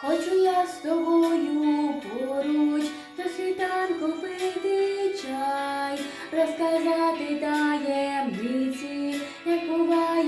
Хочу я з тобою поруч до світанку пити чай, розказати таємниці, як буває.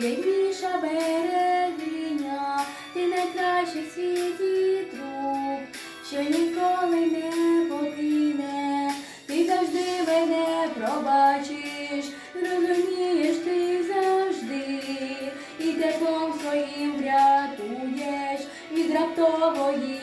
найдивніша берегиня, ти найкращий світі друг, що ніколи не покине, ти завжди мене пробачиш, розумієш ти завжди, і теплом своїм врятуєш від раптової.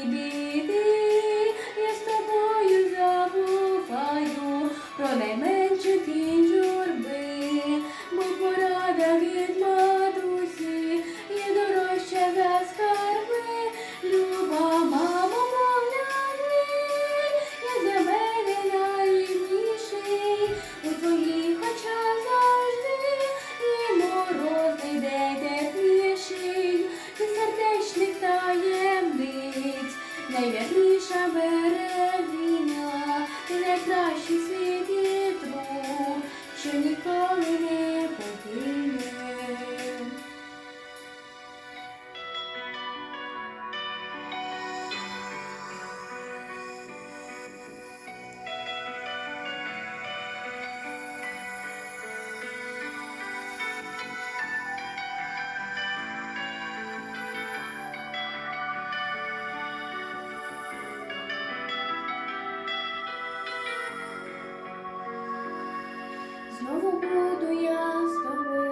знову буду я з тобою.